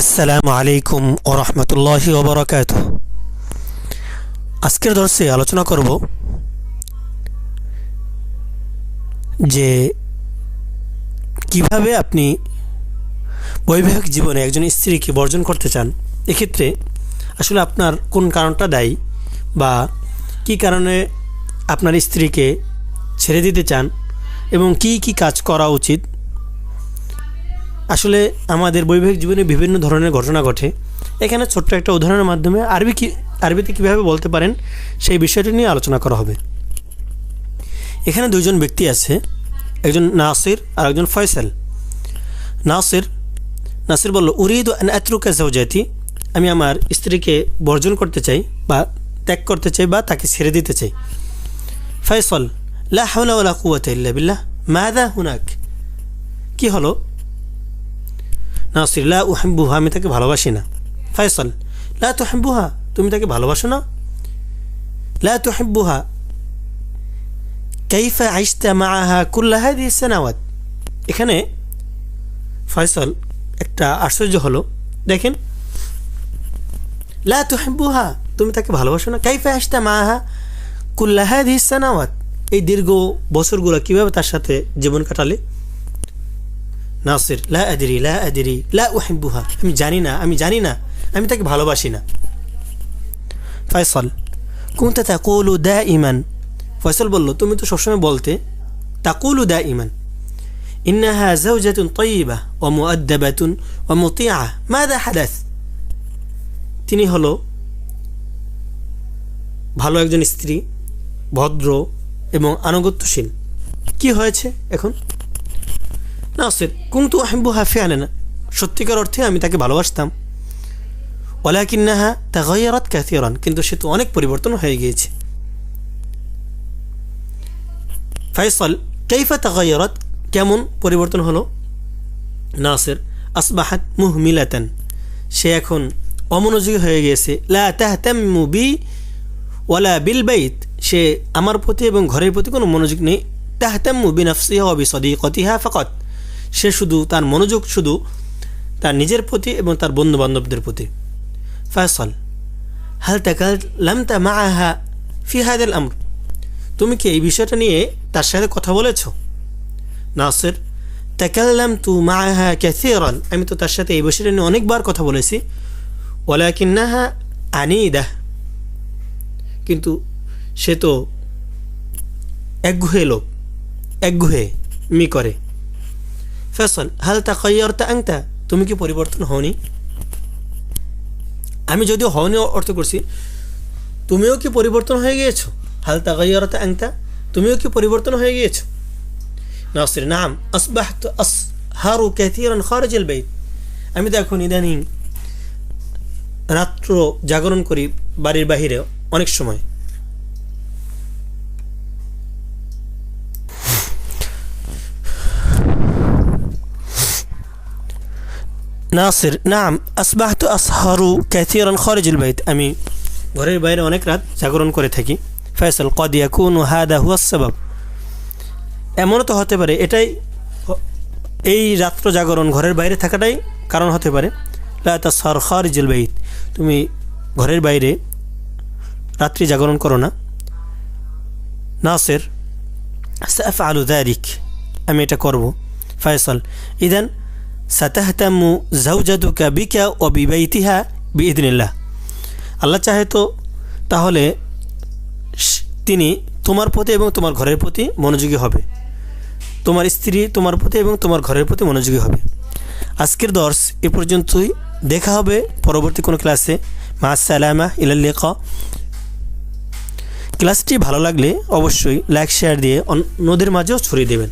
আসসালামু আলাইকুম ও রহমতুল্লাহি ওবরাকাত আজকের দর্শে আলোচনা করব যে কীভাবে আপনি বৈবাহিক জীবনে একজন স্ত্রীকে বর্জন করতে চান। এক্ষেত্রে আসলে আপনার কোন কারণটা দায়ী বা কি কারণে আপনার স্ত্রীকে ছেড়ে দিতে চান এবং কি কি কাজ করা উচিত আসলে আমাদের বৈবাহিক জীবনে বিভিন্ন ধরনের ঘটনা ঘটে। এখানে ছোট্ট একটা উদাহরণের মাধ্যমে আরবি কি আরবিতে কীভাবে বলতে পারেন, সেই বিষয়টি নিয়ে আলোচনা করা হবে। এখানে দুইজন ব্যক্তি আছে, একজন নাসির আর একজন ফয়সাল। নাসির নাসির বলল, উরিদ আত্রুকা জাতি আমি আমার স্ত্রীকে বর্জন করতে চাই বা ত্যাগ করতে চাই বা তাকে ছেড়ে দিতে চাই। ফয়সল, লা হাওলা ওয়ালা কুওয়াতা ইল্লা বিল্লাহ মাদা হুনাক? কি হলো? নাসির, লা উহাম্বুহা আমি তাকে ভালোবাসি না। ফয়সল লা তুহাম্বুহা তুমি তাকে ভালোবাসো না? লা তুহাব্বুহা কাইফা আইস্তা মাআহা কুল্লা হাদিহি সানাওয়াত এখানে ফয়সল একটা আশ্চর্য হলো। দেখেন, লা তুহাব্বুহা তুমি তাকে ভালোবাসো না? কাইফা আইস্তা মাআহা কুল্লা হাদিহি সানাওয়াত এই দীর্ঘ বছরগুলো কীভাবে তার সাথে জীবন কাটালে? নাসির, লা আদিরি লা আদিরি, লা উহিব্বুহা। আমি জানি না, আমি জানি না, আমি তাকে ভালোবাসি না। ফয়সল, কুনতা তাকুলু দা ইমান ফয়সল বলল, তুমি তো সবসময় বলতে, তাকুলু দা ইমান ইন্নাহা জাওজাতুন তয়িবা ও মুআদ্দাবাতুন ও মুতিয়া মাদা হাদাস। তিনি হলো ভালো একজন স্ত্রী, ভদ্র এবং আনুগত্যশীল। কি হয়েছে এখন? নাসির, কুন্তু আহবুহা ফেয়ালেনা সত্যিকার অর্থে আমি তাকে ভালোবাসতাম। ওলাকিন্নাহা তাগাইয়ারাত ক্যাথিয়রান কিন্তু সে তো অনেক পরিবর্তন হয়ে গিয়েছে। ফাইসল, কেইফা তাগাইয়ারাত কেমন পরিবর্তন হলো? নাসির, আসবাহাত মুহমিলাতান। সে এখন অমনোযোগী হয়ে গিয়েছে। লা তাহতাম্মু বি ওয়ালা বিল বাইত। সে আমার প্রতি এবং ঘরের প্রতি কোনো মনোযোগ নেই। তাহতাম্মু বিনাফসিহা ওয়া বিসদিকতিহা ফাকাত। সে শুধু তার মনোযোগ শুধু তার নিজের প্রতি এবং তার বন্ধু বান্ধবদের প্রতি। ফয়সল, হাল তাকাল লামতা মাআহা ফি হাদাল আমর? তুমি কি এই বিষয়টা নিয়ে তার সাথে কথা বলেছ? নাসির তাকাল্লাম তু মা মাআহা ক্যাথিরান আমি তো তার সাথে এই বিষয়টা নিয়ে অনেকবার কথা বলেছি। ওলাকিন্নাহা আনিদাহ। কিন্তু সে তো একগুহে লোক, একগুহে মি করে। ফেসল, হাল তাকাইয়ারতা আংতা তুমি কি পরিবর্তন হওনি? আমি যদিও হওনি অর্থ করছি, তুমিও কি পরিবর্তন হয়ে গিয়েছো? হাল তাকাইয়ারতা আংতা তুমিও কি পরিবর্তন হয়ে গিয়েছো? নাসির, নাম আসবাহ আস হারু ক্যাথিরান খারজেল বাইত। আমি তো এখন ইদানিং রাত্র জাগরণ করি বাড়ির বাহিরে অনেক সময়। নাসির, নাম, আসবাহতু আসহারু ক্যাথিরান খরিজুল বাইত। আমি ঘরের বাইরে অনেক রাত জাগরণ করে থাকি। ফয়সল কদিয়া কুন হাদা হুয়া সবাব। এমনও তো হতে পারে, এটাই এই রাত্র জাগরণ ঘরের বাইরে থাকাটাই কারণ হতে পারে। লাতা সর খরিজুল বাইত। তুমি ঘরের বাইরে রাত্রি জাগরণ করো না। নাসির সাফ আলু দারিক। আমি এটা করব। ফয়সল, ইদান সাতাহতামু জাউজাদুকা বিকা ও বিবাইতিহা বিদিনিল্লাহ আল্লাহ চাহে তো তাহলে তিনি তোমার প্রতি এবং তোমার ঘরের প্রতি মনোযোগী হবে। তোমার স্ত্রী তোমার প্রতি এবং তোমার ঘরের প্রতি মনোযোগী হবে। আজকের দর্শ এ পর্যন্তই। দেখা হবে পরবর্তী কোনো ক্লাসে। মা সালামা ইলাল্লিক ক্লাসটি ভালো লাগলে অবশ্যই লাইক, শেয়ার দিয়ে অন্যদের মাঝেও ছড়িয়ে দেবেন।